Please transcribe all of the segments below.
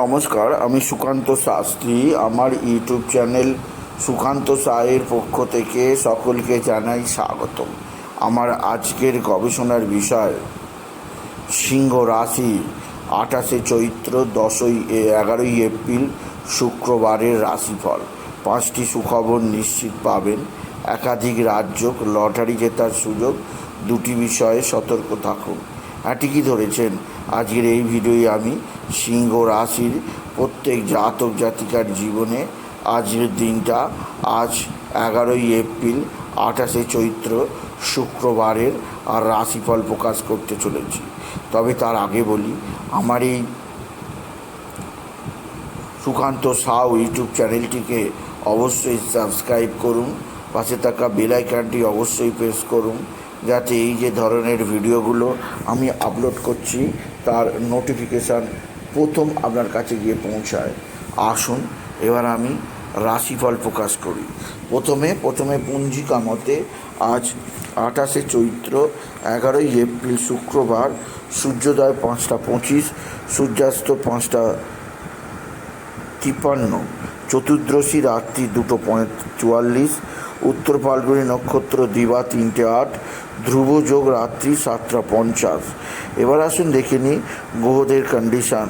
নমস্কার, আমি সুকান্ত শাস্ত্রী। আমার ইউটিউব চ্যানেল সুকান্ত সায়ের পক্ষ থেকে সকলকে জানাই স্বাগত আমার আজকের গবেষণার বিষয়, সিংহ রাশি, আঠাশে চৈত্র, দশই এগারোই এপ্রিল, শুক্রবারের রাশিফল। পাঁচটি সুখবর নিশ্চিত পাবেন। একাধিক রাজ্য লটারি জেতার সুযোগ। দুটি বিষয়ে সতর্ক থাকুন। ঠিকই ধরেছেন। আজকের এই ভিডিওয়ে আমি সিংহ রাশির প্রত্যেক জাতক জাতিকার জীবনে আজকের দিনটা আজ এগারোই এপ্রিল আঠাশে চৈত্র শুক্রবারের আর রাশিফল প্রকাশ করতে চলেছি। তবে তার আগে বলি, আমার এই সুকান্ত সাউ ইউটিউব চ্যানেলটিকে অবশ্যই সাবস্ক্রাইব করুন, পাশে থাকা বেল আইকনটি অবশ্যই প্রেস করুন যাতে এই যে ধরনের ভিডিওগুলো আমি আপলোড করছি, তার নোটিফিকেশান প্রথম আপনার কাছে গিয়ে পৌঁছায়। আসুন, এবার আমি রাশিফল প্রকাশ করি। প্রথমে প্রথমে পঞ্জিকা মতে আজ আঠাশে চৈত্র এগারোই এপ্রিল শুক্রবার, সূর্যোদয় পাঁচটা পঁচিশ, সূর্যাস্ত পাঁচটা তিপ্পান্ন, চতুর্দশী রাত্রি দুটো পঁয়- চুয়াল্লিশ উত্তর ফাল্গুনী নক্ষত্র দিবা তিনটে আট, ধ্রুব যোগ রাত্রি সাতটা পঞ্চাশ। এবার আসুন দেখে নিই গ্রহদের কন্ডিশান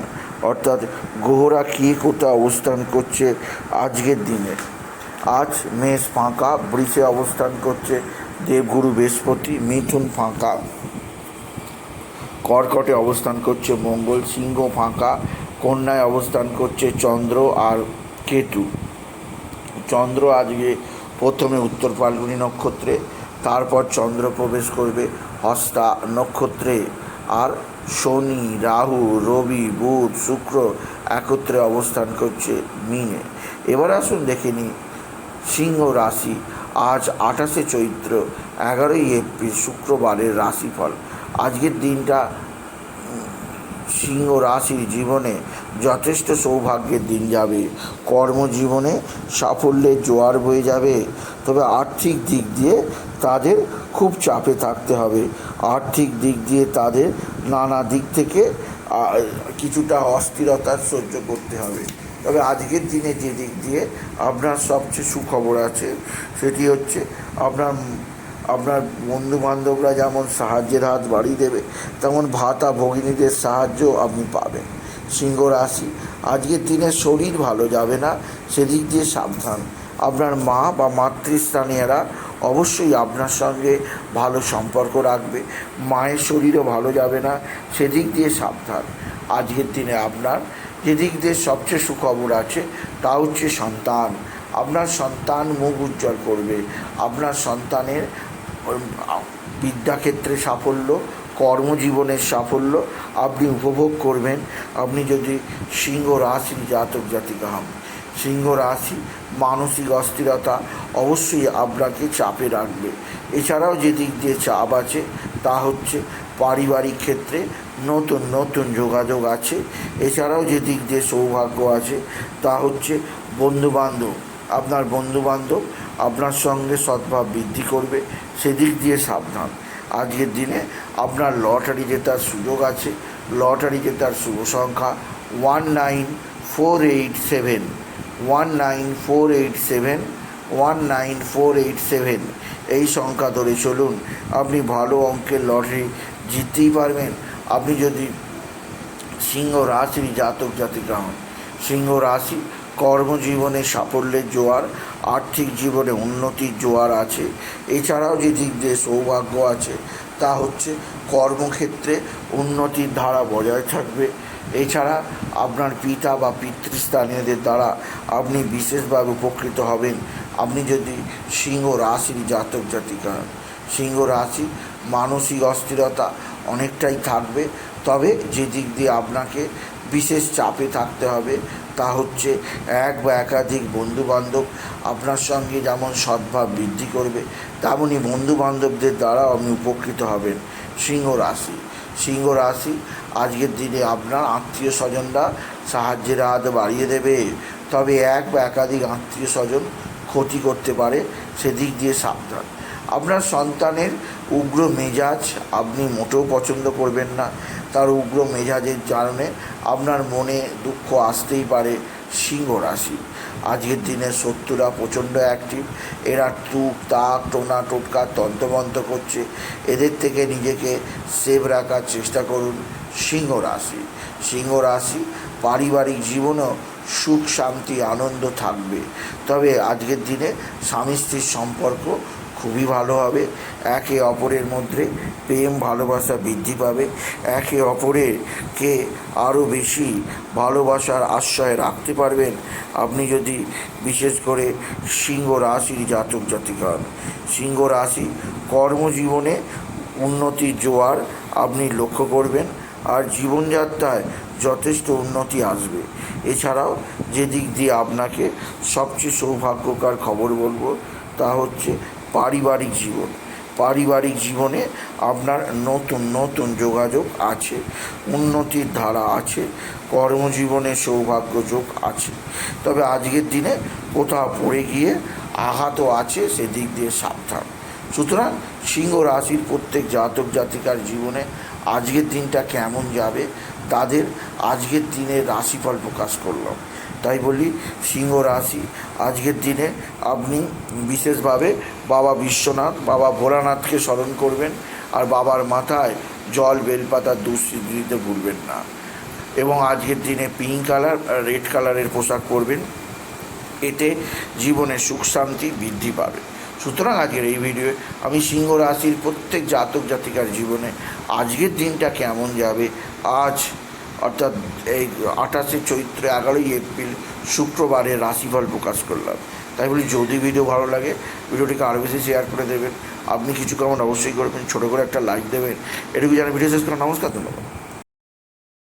অর্থাৎ গ্রহরা কী কোথায় অবস্থান করছে আজকের দিনে। আজ মেষ ফাঁকা, বৃষে অবস্থান করছে দেবগুরু বৃহস্পতি, মিথুন ফাঁকা। কর্কটে অবস্থান করছে মঙ্গল, সিংহ ফাঁকা। কন্যায় অবস্থান করছে চন্দ্র আর কেতু। চন্দ্র আজকে প্রথমে উত্তর ফাল্গুনী নক্ষত্রে, তারপর চন্দ্র প্রবেশ করবে হস্তা নক্ষত্রে। আর শনি, রাহু, রবি, বুধ, শুক্র একত্রে অবস্থান করছে মিনে। এবার আসুন দেখে নিই সিংহ রাশি। আজ আঠাশে চৈত্র, এগারোই এপ্রিল, শুক্রবারের রাশিফল। আজকের দিনটা সিংহ রাশির জীবনে যথেষ্ট সৌভাগ্যের দিন যাবে। কর্মজীবনে সাফল্যের জোয়ার বয়ে যাবে। তবে আর্থিক দিক দিয়ে তাদের খুব চাপে থাকতে হবে। আর্থিক দিক দিয়ে তাদের নানা দিক থেকে কিছুটা অস্থিরতার সহ্য করতে হবে। তবে আজকের দিনে যে দিক দিয়ে আপনার সবচেয়ে সুখবর আছে, সেটি হচ্ছে আপনার আপনার বন্ধু বান্ধবরা যেমন সাহায্যের হাত বাড়িয়ে দেবে, তেমন ভাতা ভগিনীদের সাহায্য আপনি পাবেন। সিংহ রাশি, আজকের দিনে শরীর ভালো যাবে না, সেদিক দিয়ে সাবধান। আপনার মা বা মাতৃস্থানীয়রা অবশ্যই আপনার সঙ্গে ভালো সম্পর্ক রাখবে, মায়ের শরীরও ভালো যাবে না, সেদিক দিয়ে সাবধান। আজকের দিনে আপনার যেদিক দিয়ে সবচেয়ে সুখবর আছে, তা হচ্ছে সন্তান। আপনার সন্তান মুখ উজ্জ্বল করবে, আপনার সন্তানের বিদ্যাক্ষেত্রে সাফল্য, কর্মজীবনের সাফল্য আপনি উপভোগ করবেন। আপনি যদি সিংহ রাশি জাতক জাতিকা হন, সিংহ রাশি মানসিক অস্থিরতা অবশ্যই আপনাকে চাপে রাখবে। এছাড়াও যে দিক দিয়ে চাপ আছে, তা হচ্ছে পারিবারিক ক্ষেত্রে নতুন নতুন যোগাযোগ আছে। এছাড়াও যে দিক দিয়ে সৌভাগ্য আছে, তা হচ্ছে বন্ধুবান্ধব। আপনার বন্ধুবান্ধব আপনার সঙ্গে সদ্ভাব বৃদ্ধি করবে, সেদিক দিয়ে সাবধান। আজকের দিনে আপনার লটারি জেতার সুযোগ আছে। লটারি জেতার শুভ সংখ্যা one nine four eight seven. One nine four eight seven, one nine four eight seven. এই সংখ্যা ধরে চলুন, আপনি ভালো অঙ্কের লটারি জিততেই পারবেন। আপনি যদি সিংহ রাশির জাতক জাতিকা হন, সিংহ রাশি কর্মজীবনে সাফল্যের জোয়ার, আর্থিক জীবনে উন্নতির জোয়ার আছে। এছাড়াও যে দিক দিয়ে সৌভাগ্য আছে, তা হচ্ছে কর্মক্ষেত্রে উন্নতির ধারা বজায় থাকবে। এছাড়া আপনার পিতা বা পিতৃস্থানীয়দের দ্বারা আপনি বিশেষভাবে উপকৃত হবেন। আপনি যদি সিংহ রাশির জাতক জাতিকা। সিংহ রাশি মানসিক অস্থিরতা অনেকটাই থাকবে। তবে যে দিক দিয়ে আপনাকে বিশেষ চাপে থাকতে হবে। তা হচ্ছে এক বা একাধিক বন্ধুবান্ধব আপনার সঙ্গে যেমন সদ্ভাব বৃদ্ধি করবে তেমনই বন্ধুবান্ধবদের দ্বারা আপনি উপকৃত হবেন। সিংহ রাশি। সিংহ রাশি, আজকের দিনে আপনার আত্মীয় স্বজনরা সাহায্যের হাত বাড়িয়ে দেবে। তবে এক বা একাধিক আত্মীয় স্বজন ক্ষতি করতে পারে, সেদিক দিয়ে সাবধান। আপনার সন্তানের উগ্র মেজাজ আপনি মোটেও পছন্দ করবেন না। তার উগ্র মেজাজের কারণে আপনার মনে দুঃখ আসতেই পারে সিংহ রাশি। আজকের দিনে শত্রুরা প্রচণ্ড অ্যাক্টিভ এরা টুক তাক, টোনা, টোটকা, তন্ত্রমন্ত্র করছে। এদের থেকে নিজেকে সেভ রাখার চেষ্টা করুন সিংহ রাশি। সিংহ রাশি পারিবারিক জীবনেও সুখ, শান্তি, আনন্দ থাকবে। তবে আজকের দিনে স্বামী স্ত্রীর সম্পর্ক খুবই ভালো হবে। একে অপরের মধ্যে প্রেম, ভালোবাসা বৃদ্ধি পাবে। একে অপরেরকে আরও বেশি ভালোবাসার আশ্রয় রাখতে পারবেন। আপনি যদি বিশেষ করে সিংহ রাশির জাতক জাতিকা সিংহ রাশি কর্মজীবনে উন্নতির জোয়ার আপনি লক্ষ্য করবেন আর জীবনযাত্রায় যথেষ্ট উন্নতি আসবে। এছাড়াও যে দিক দিয়ে আপনাকে সবচেয়ে সৌভাগ্যকর খবর বলব তা হচ্ছে পারিবারিক জীবন। পারিবারিক জীবনে আপনার নতুন নতুন যোগাযোগ আছে, উন্নতির ধারা আছে, কর্মজীবনে সৌভাগ্য যোগ আছে। তবে আজকের দিনে কোথাও পড়ে গিয়ে আঘাতও আছে সেদিক দিয়ে সাবধান। সুতরাং সিংহ রাশির প্রত্যেক জাতক, জাতিকার জীবনে আজকের দিনটা কেমন যাবে, তাদের আজকের দিনের রাশিফল প্রকাশ করলাম। তাই বলি, সিংহ রাশি, আজকের দিনে আপনি বিশেষভাবে বাবা বিশ্বনাথ, বাবা ভোলানাথকে স্মরণ করবেন আর বাবার মাথায় জল বেলপাতার দুঃস্থিতি দিতে ভুলবেন না। এবং আজকের দিনে পিঙ্ক কালার রেড কালারের পোশাক পরবেন। এতে জীবনে সুখ শান্তি বৃদ্ধি পাবে। সুতরাং আজকের এই ভিডিওয়ে আমি সিংহ রাশির প্রত্যেক জাতক জাতিকার জীবনে আজকের দিনটা কেমন যাবে, আজ অর্থাৎ এই আঠাশে চৈত্রে এগারোই এপ্রিল শুক্রবারে রাশিফল প্রকাশ করলাম। তাই বলি, যদি ভিডিও ভালো লাগে, ভিডিওটিকে আরও বেশি শেয়ার করে দেবেন। আপনি কিছু কেমন অবশ্যই করবেন, ছোটো করে একটা লাইক দেবেন। এটুকু জানা ভিডিও শেষ করে নমস্কার, ধন্যবাদ।